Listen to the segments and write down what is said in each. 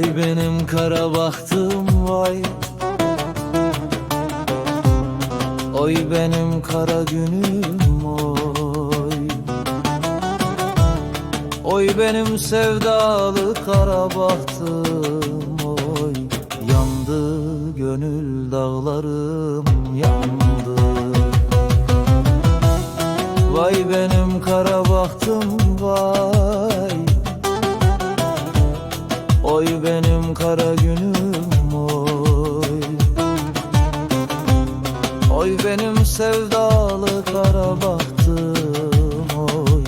Vay benim kara bahtım vay. Oy benim kara günüm oy. Oy benim sevdalı kara bahtım oy. Yandı gönül dağlarım yandı. Vay benim kara bahtım vay Oy benim kara günüm oy. Oy benim sevdalı kara bahtım oy.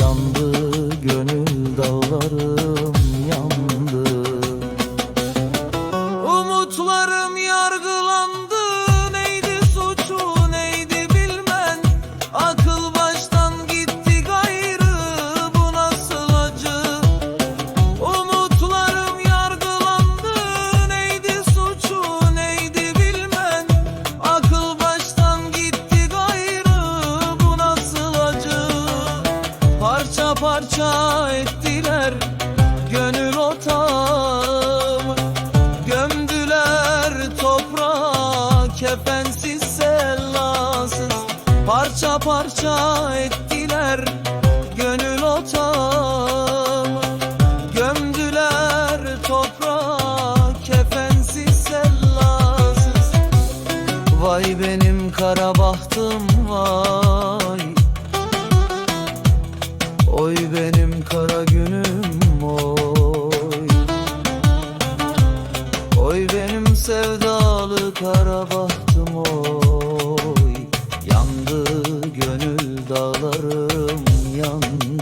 Yandı gönül dağlarım Parça ettiler Gönül otağımı Gömdüler toprağa Kefensiz sellasız. Parça parça ettiler Gönül otağımı Gömdüler toprağa Kefensiz sellasız. Vay benim kara bahtım vay Oy benim kara günüm oy. Oy benim sevdalı kara bahtım oy. Yandı gönül dağlarım yandı